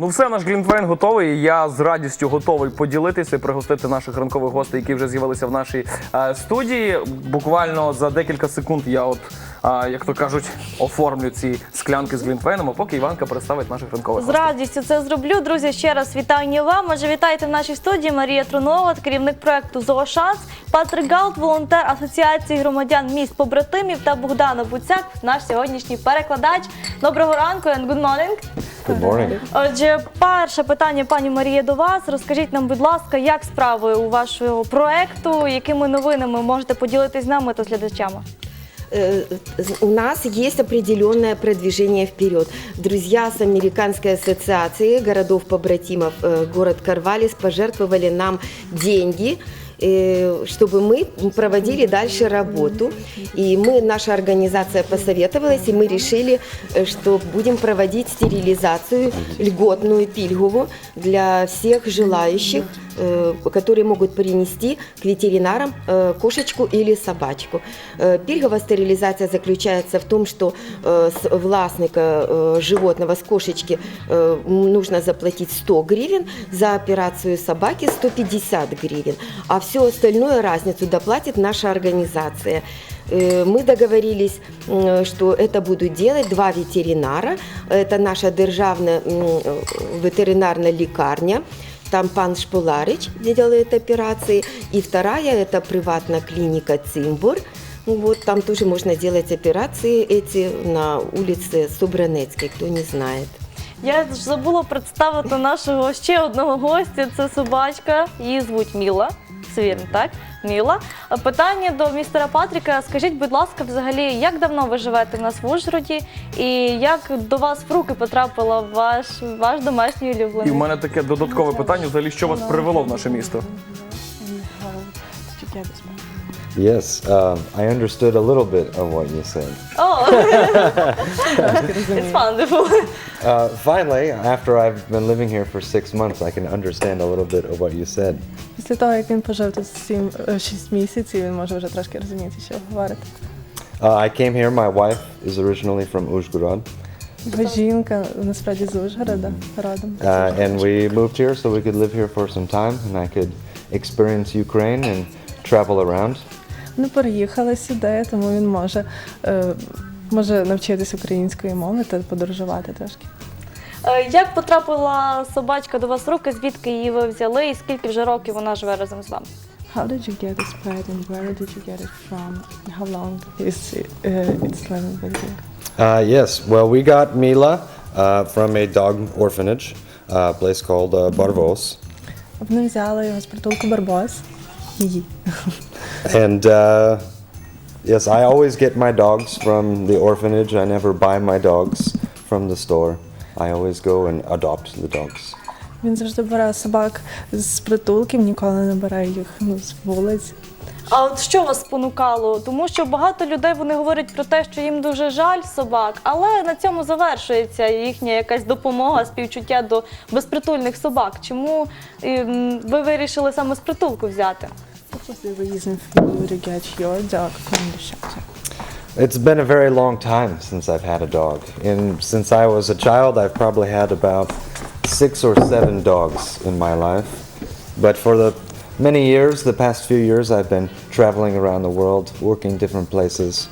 Ну все, наш Глінтвейн готовий. Я з радістю готовий поділитися і пригостити наших ранкових гостей, які вже з'явилися в нашій е, студії. Буквально за декілька секунд я, от, е, як то кажуть, оформлю ці склянки з Глінтвейном, а поки Іванка представить наших ранкових З гостей. радістю це зроблю. Друзі, ще раз вітання вам. Отже, вітайте в нашій студії Марія Трунова, керівник проекту Зоошанс, Патрик Галт, волонтер Асоціації громадян міст побратимів та Богдана Буцяк, наш сьогоднішній перекладач. Доброго ранку and good morning. Good morning. Отже, перше питання, пані Марія, до вас. Розкажіть нам, будь ласка, як справи у вашого проекту, якими новинами можете поділитись з нами та з глядачами? Э, у нас есть определенное продвижение вперед. Друзья с Американской ассоциации городов-побратимов, э, город Карвалис, пожертвовали нам деньги, э, чтобы мы проводили дальше работу. И мы, наша организация посоветовалась, и мы решили, э, что будем проводить стерилизацию льготную пильгову для всех желающих, э, Которые могут принести к ветеринарам э, кошечку или собачку. Э, Пильговая стерилизация заключается в том, что э, с властника э, животного, с кошечки, э, нужно заплатить 100 гривен, за операцию собаки 150 гривен, а все остальное разницу доплатит наша организация. Э, Мы договорились, что это будут делать два ветеринара. Это наша державная э, ветеринарная лекарня. Там пан Шполарич делает операции. И вторая это приватная клиника Цимбур. Вот там тоже можно делать операции эти на улице Собранецкой, кто не знает. Я забула представити нашого ще одного гостя. Це собачка. Її звуть Міла. Це вірно, так? Міла. Питання до містера Патріка. Скажіть, будь ласка, взагалі, як давно ви живете в нас в Ужгороді, і як до вас в руки потрапила ваш, ваш домашній І в мене таке додаткове питання: взагалі, що вас привело в наше місто? Yes, uh, I understood a little bit of what you said. О, it's wonderful. Uh, finally, after I've been living here for six months, I can understand a little bit of what you said. Після того, як він пожив тут 7-6 місяців, він може вже трошки розуміти, що ви говорите. Uh, I came here. My wife is originally from Uzhgorod, Його жінка насправді з Ужгорода родом. uh, and we moved here so we could live here for some time, and I could experience Ukraine and travel around. Вони переїхали сюди, тому він може, е, може навчитись української мови та подорожувати трошки. Е, Як потрапила собачка до вас в руки? Звідки її ви взяли? І скільки вже років вона живе разом з вами? How did you get this pet and where did you get it from? How long is it, uh, it's living with you? Uh, yes, well, we got Mila uh, from a dog orphanage, uh, place called uh, Barvos. Вони взяли його з притулку Барбос. Її. And uh, yes, I always get my dogs from the orphanage. I never buy my dogs from the store. I always go and adopt the dogs. Він завжди бере собак з притулків, ніколи не бере їх ну, з вулиць. А от що вас спонукало? Тому що багато людей вони говорять про те, що їм дуже жаль собак, але на цьому завершується їхня якась допомога, співчуття до безпритульних собак. Чому ем, ви вирішили саме з притулку взяти? Was the reason for you to get your dog from the shelter? It's been a very long time since I've had a dog. And since I was a child, I've probably had about six or seven dogs in my life. But for the many years, the past few years, I've been traveling around the world, working different places,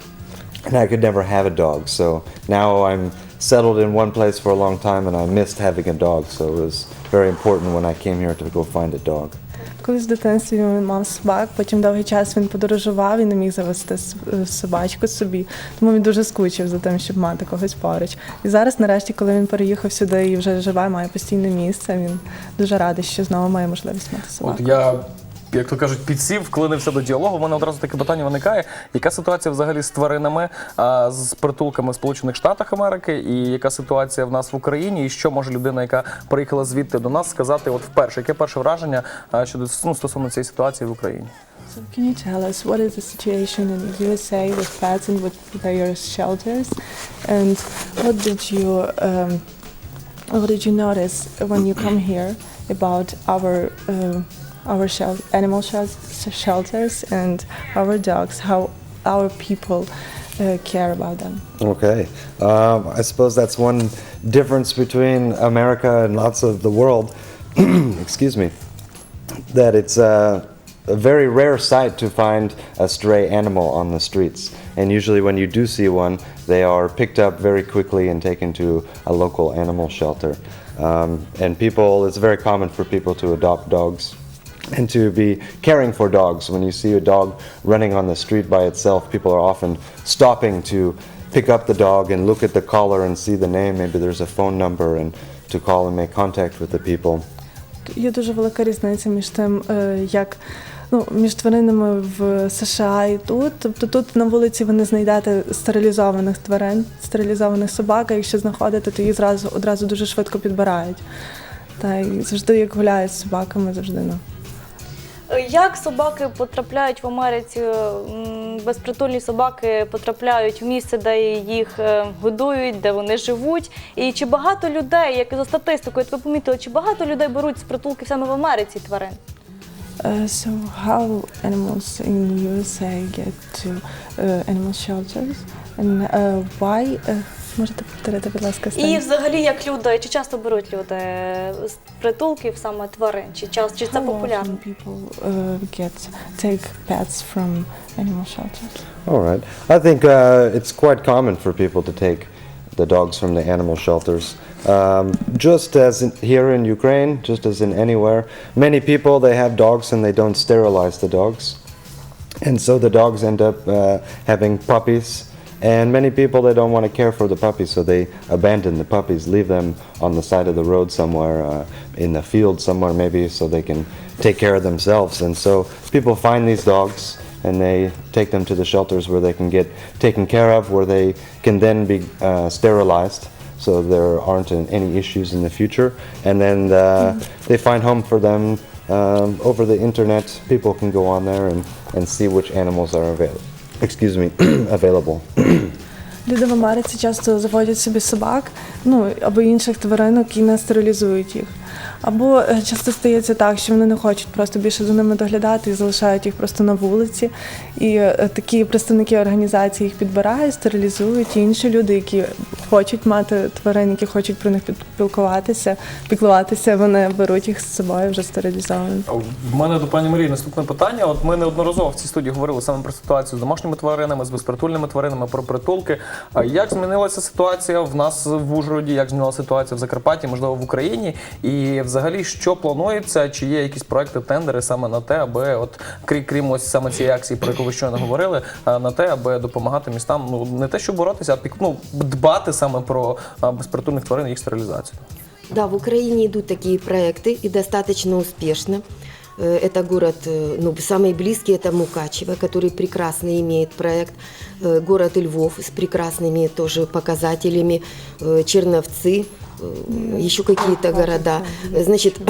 and I could never have a dog. So now I'm settled in one place for a long time, and I missed having a dog. So it was very important when I came here to go find a dog. Колись в дитинстві він мав собак, потім довгий час він подорожував і не міг завести е, собачку собі. Тому він дуже скучив за тим, щоб мати когось поруч. І зараз, нарешті, коли він переїхав сюди і вже живе, має постійне місце, він дуже радий, що знову має можливість мати собаку. От я, як то кажуть, підсів, вклинився до діалогу. У мене одразу таке питання виникає. Яка ситуація взагалі з тваринами, з притулками в Сполучених Штатах Америки, і яка ситуація в нас в Україні? І що може людина, яка приїхала звідти до нас, сказати от вперше? Яке перше враження щодо ну, стосовно цієї ситуації в Україні? So can you tell us what is the situation in the USA with pets and with their shelters, and what did you um, what did you notice when you come here about our uh, our shel- animal shel- shelters and our dogs? How our people uh, care about them. Okay. Um, I suppose that's one difference between America and lots of the world. Excuse me. That it's uh, a very rare sight to find a stray animal on the streets. And usually, when you do see one, they are picked up very quickly and taken to a local animal shelter. Um, and people, it's very common for people to adopt dogs and to be caring for dogs. When you see a dog running on the street by itself, people are often stopping to pick up the dog and look at the collar and see the name. Maybe there's a phone number and to call and make contact with the people. Є дуже велика різниця між тим, е, як ну, між тваринами в США і тут. Тобто тут на вулиці ви не знайдете стерилізованих тварин, стерилізованих собак, а якщо знаходите, то їх зразу одразу дуже швидко підбирають. Та й завжди як гуляють з собаками, завжди ну. Е, Як собаки потрапляють в Америці, безпритульні собаки потрапляють в місце, де їх е, годують, де вони живуть? І чи багато людей, як за статистикою, ви помітили, чи багато людей беруть з притулків саме в Америці тварин? Uh, so how animals in USA get to animal shelters and why можете повторити, будь ласка, І останнє? взагалі, як люди, чи часто беруть люди з притулків саме тварин? Чи час, чи це How популярно? often people uh, get take pets from animal shelters? All right. I think uh, it's quite common for people to take the dogs from the animal shelters. Um, just as in, here in Ukraine, just as in anywhere, many people they have dogs and they don't sterilize the dogs, and so the dogs end up uh, having puppies. and many people they don't want to care for the puppies, so they abandon the puppies, leave them on the side of the road somewhere, uh, in the field somewhere maybe, so they can take care of themselves. And so people find these dogs and they take them to the shelters where they can get taken care of, where they can then be uh, sterilized, so there aren't any issues in the future. And then uh, they find home for them um, over the internet. People can go on there and, and see which animals are available. Excuse me, available. Люди в Америці часто заводять собі собак, ну або інших тваринок і не стерилізують їх. Або е, часто стається так, що вони не хочуть просто більше за ними доглядати і залишають їх просто на вулиці. І е, такі представники організації їх підбирають, стерилізують. І інші люди, які хочуть мати тварин, які хочуть про них підпілкуватися, піклуватися, вони беруть їх з собою вже стерилізовані. В мене до пані Марії наступне питання. От ми неодноразово в цій студії говорили саме про ситуацію з домашніми тваринами, з безпритульними тваринами, про притулки. Як змінилася ситуація в нас в Ужгороді? Як змінилася ситуація в Закарпатті, можливо, в Україні? І взагалі, що планується? Чи є якісь проекти, тендери саме на те, аби от крім, крім ось саме цієї акції, про яку ви щойно говорили, а, на те, аби допомагати містам, ну не те, що боротися, а пік, ну, дбати саме про а, безпритульних тварин і їх стерилізацію. Да, в Украине идут такие проекты и достаточно успешно. Э, Это город, э, ну, самый близкий это Мукачево, который прекрасно имеет проект. Э, Город Львов с прекрасными тоже показателями. Э, Черновцы, э, еще какие-то города. Значит,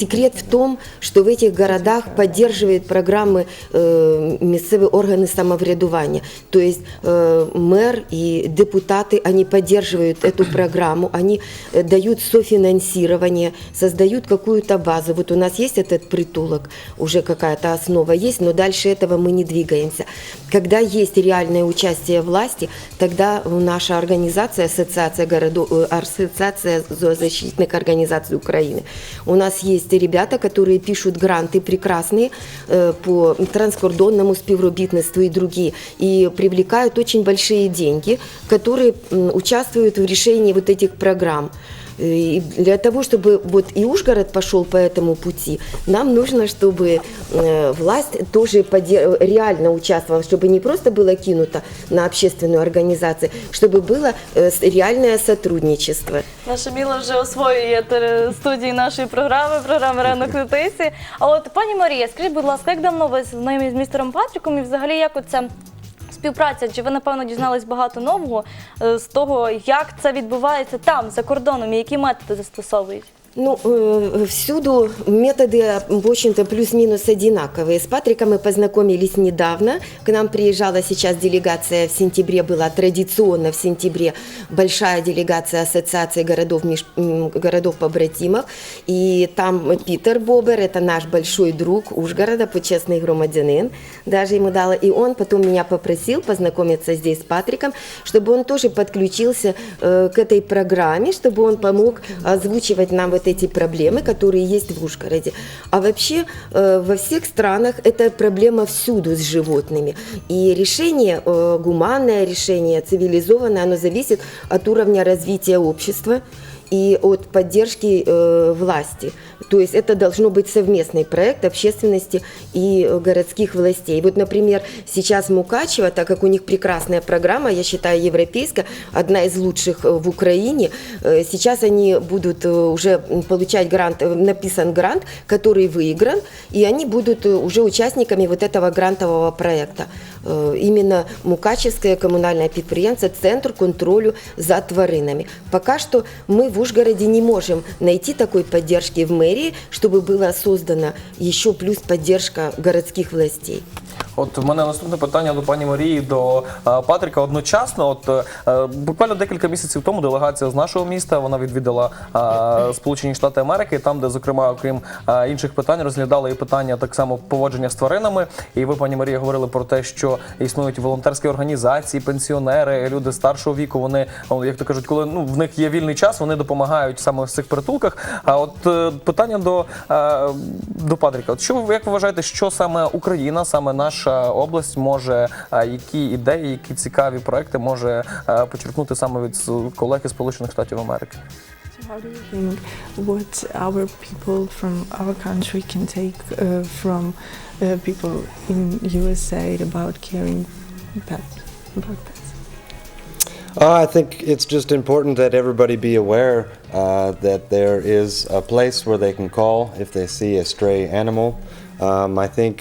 секрет в том, что в этих городах поддерживают программы э, местные органы самоврядування. То есть э, мэр и депутаты, они поддерживают эту программу, они э, дают софинансирование, создают какую-то базу. Вот у нас есть этот притулок, уже какая-то основа есть, но дальше этого мы не двигаемся. Когда есть реальное участие власти, тогда наша организация, ассоциация городов, э, ассоциация зоозащитных организаций Украины, у нас есть ребята, которые пишут гранты прекрасные э, по транскордонному співробітництву и другие, и привлекают очень большие деньги, которые м, участвуют в решении вот этих программ. И для того, чтобы вот и Ужгород пошел по этому пути, нам нужно, чтобы э, власть тоже поде- реально участвовала, чтобы не просто было кинуто на общественную организацию, чтобы было э, с- реальное сотрудничество. Наша Міла вже освоює тер- студії нашої програми, програми ранок на тисі. А от пані Марія, скажіть, будь ласка, як давно ви знайомі з містером Патріком і взагалі як оця співпраця? Чи ви напевно дізнались багато нового е, з того, як це відбувається там, за кордоном, і які методи застосовують? Ну, э, всюду методы, в общем-то, плюс-минус одинаковые. С Патриком мы познакомились недавно. К нам приезжала сейчас делегация в сентябре, была традиционно в сентябре большая делегация Ассоциации городов, городов побратимов. И там Питер Бобер, это наш большой друг Ужгорода, почестный громадянин, даже ему дала. И он потом меня попросил познакомиться здесь с Патриком, чтобы он тоже подключился э, к этой программе, чтобы он помог озвучивать нам вот эти проблемы, которые есть в Ужгороде. А вообще э, во всех странах эта проблема всюду с животными. И решение, э, гуманное решение, цивилизованное, оно зависит от уровня развития общества и от поддержки э, власти. То есть это должно быть совместный проект общественности и э, городских властей. Вот, например, сейчас Мукачево, так как у них прекрасная программа, я считаю, европейская, одна из лучших э, в Украине, э, сейчас они будут э, уже м, получать грант, э, написан грант, который выигран, и они будут э, уже участниками вот этого грантового проекта. Е, Іменно Мукачевське комунальне підприємство Центр контролю за тваринами. Пока что мы в Ужгороде не можем найти такой поддержки в мэрии, чтобы была создана еще плюс поддержка городских властей. От в мене наступне питання до пані Марії, до е, Патріка. Одночасно, от е, буквально декілька місяців тому делегація з нашого міста вона відвідала е, Сполучені Штати Америки, там, де, зокрема, окрім інших питань, розглядали і питання так само поводження з тваринами. І ви, пані Марія, говорили про те, що існують волонтерські організації, пенсіонери, люди старшого віку. Вони, як то кажуть, коли ну в них є вільний час, вони допомагають саме в цих притулках. А от питання до, до Патріка. От що як ви вважаєте, що саме Україна, саме наша область може, е, які ідеї, які цікаві проекти може е, почерпнути саме від с- колег із Сполучених Штатів Америки? How do you think what our people from our country can take uh, from uh, people in USA about caring pets? About pets? Uh, I think it's just important that everybody be aware uh, that there is a place where they can call if they see a stray animal. Um, I think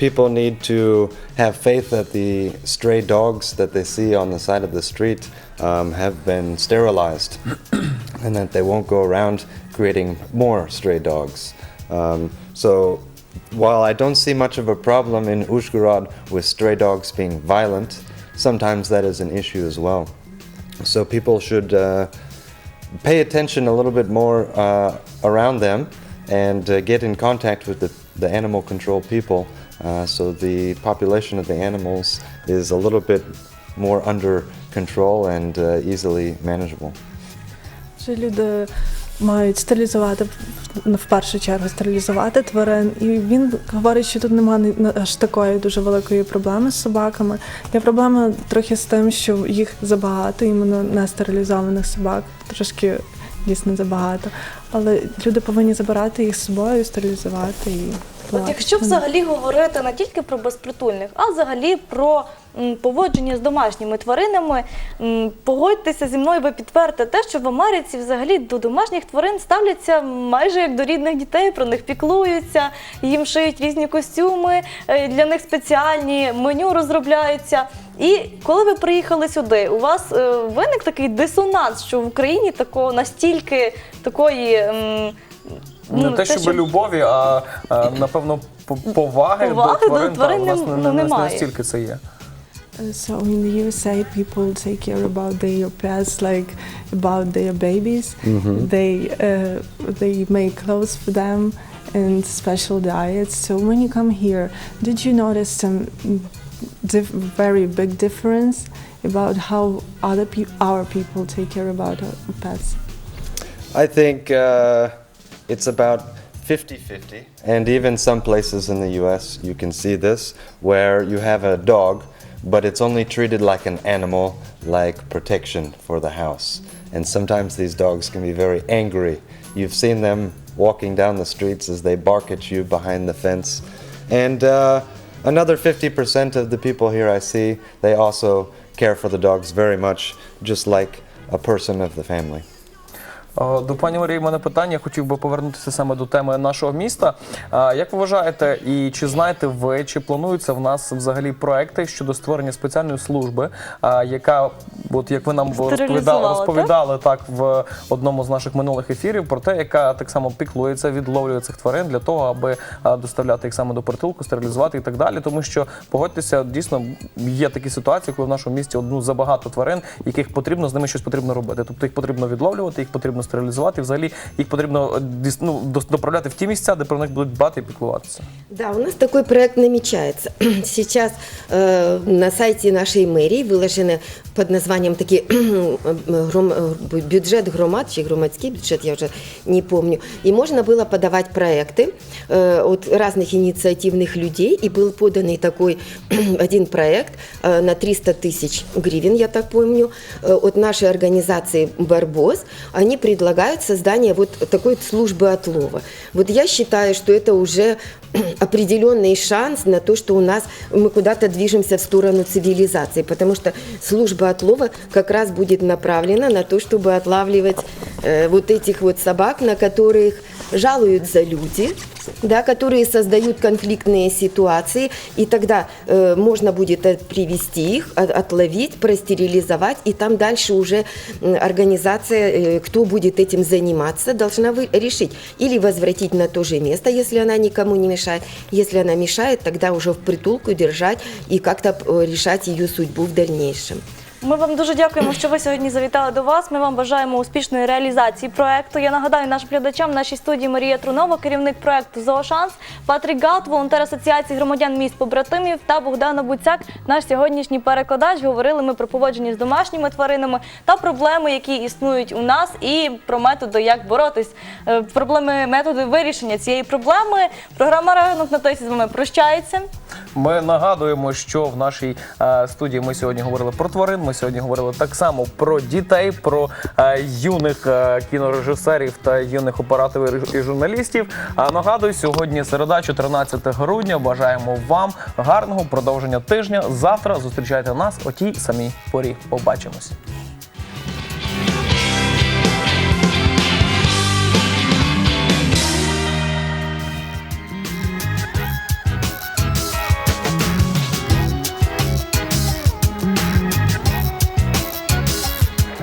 people need to have faith that the stray dogs that they see on the side of the street um, have been sterilized and that they won't go around creating more stray dogs. Um, so while I don't see much of a problem in Uzhgorod with stray dogs being violent, sometimes that is an issue as well. So people should uh, pay attention a little bit more uh, around them and uh, get in contact with the, the animal control people uh, so the population of the animals is a little bit more under control and uh, easily manageable. Що люди мають стерилізувати в в першу чергу стерилізувати тварин, і він говорить, що тут немає аж такої дуже великої проблеми з собаками. Є проблема трохи з тим, що їх забагато, іменно нестерилізованих собак, трошки дійсно забагато. Але люди повинні забирати їх з собою, стерилізувати і От якщо взагалі говорити не тільки про безпритульних, а взагалі про м, поводження з домашніми тваринами, м, погодьтеся зі мною, ви підтвердите те, що в Америці взагалі до домашніх тварин ставляться майже як до рідних дітей, про них піклуються, їм шиють різні костюми, е, для них спеціальні меню розробляються. І коли ви приїхали сюди, у вас е, виник такий дисонанс, що в Україні такого настільки такої. м, Не ну, те, щоб що- любові, а, а напевно по- поваги, Поваги до до тварин. та, тварин у нас не- не, ну, не, не немає. настільки це є. Uh, So in the USA, people take care about their pets like about their babies. They uh, they make clothes for them and special diets. So when you come here, did you notice some dif- very big difference about how other pe- our people take care about our pets? I think uh, it's about 50 50. And even some places in the US, you can see this, where you have a dog, but it's only treated like an animal, like protection for the house. And sometimes these dogs can be very angry. You've seen them walking down the streets as they bark at you behind the fence. And uh, another 50% of the people here I see, they also care for the dogs very much, just like a person of the family. Е, До пані Марії, в мене питання. Я хотів би повернутися саме до теми нашого міста. Е, Як ви вважаєте, і чи знаєте ви, чи плануються в нас взагалі проекти щодо створення спеціальної служби, е, яка, от як ви нам розповідали, розповідали так в одному з наших минулих ефірів, про те, яка так само піклується, відловлює цих тварин для того, аби доставляти їх саме до притулку, стерилізувати і так далі. Тому що погодьтеся, дійсно є такі ситуації, коли в нашому місті одну забагато тварин, яких потрібно з ними щось потрібно робити. Тобто їх потрібно відловлювати, їх потрібно стерилізувати. і Взагалі їх потрібно е, діс- ну, дос- доправляти в ті місця, де про них будуть дбати і піклуватися. Да, у нас такой проект намечается. Сейчас э, на сайте нашей мэрии выложены под названием такие гром- э, бюджет громад, чи громадский бюджет, я уже не помню. И можно было подавать проекты э, от разных инициативных людей. И был поданный такой один проект э, на 300 тысяч гривен, я так помню, э, от нашей организации «Барбос». Они предлагают создание вот такой вот службы отлова. Вот я считаю, что это уже определенный шанс на то, что у нас мы куда-то движемся в сторону цивилизации, потому что служба отлова как раз будет направлена на то, чтобы отлавливать э, вот этих вот собак, на которых жалуются люди, да, которые создают конфликтные ситуации, и тогда э, можно будет э, привести их, от- отловить, простерилизовать, и там дальше уже м, организация, э, кто будет этим заниматься, должна вы- решить или возвратить на то же место, если она никому не мешает, если она мешает, тогда уже в притулку держать и как-то э, решать ее судьбу в дальнейшем. Ми вам дуже дякуємо, що ви сьогодні завітали до вас. Ми вам бажаємо успішної реалізації проекту. Я нагадаю нашим глядачам нашій студії Марія Трунова, керівник проекту Зоошанс, Патрік Галт, волонтер Асоціації громадян міст побратимів та Богдана Буцяк, наш сьогоднішній перекладач. Говорили ми про поводження з домашніми тваринами та проблеми, які існують у нас, і про методи, як боротись, е, проблеми, методи вирішення цієї проблеми. Програма ранок на тосі з вами прощається. Ми нагадуємо, що в нашій е, студії ми сьогодні говорили про тварин. Ми сьогодні говорили так само про дітей, про е, юних е, кінорежисерів та юних операторів і журналістів. А нагадую, сьогодні середа, 14 грудня. Бажаємо вам гарного продовження тижня. Завтра зустрічайте нас о тій самій порі. Побачимось.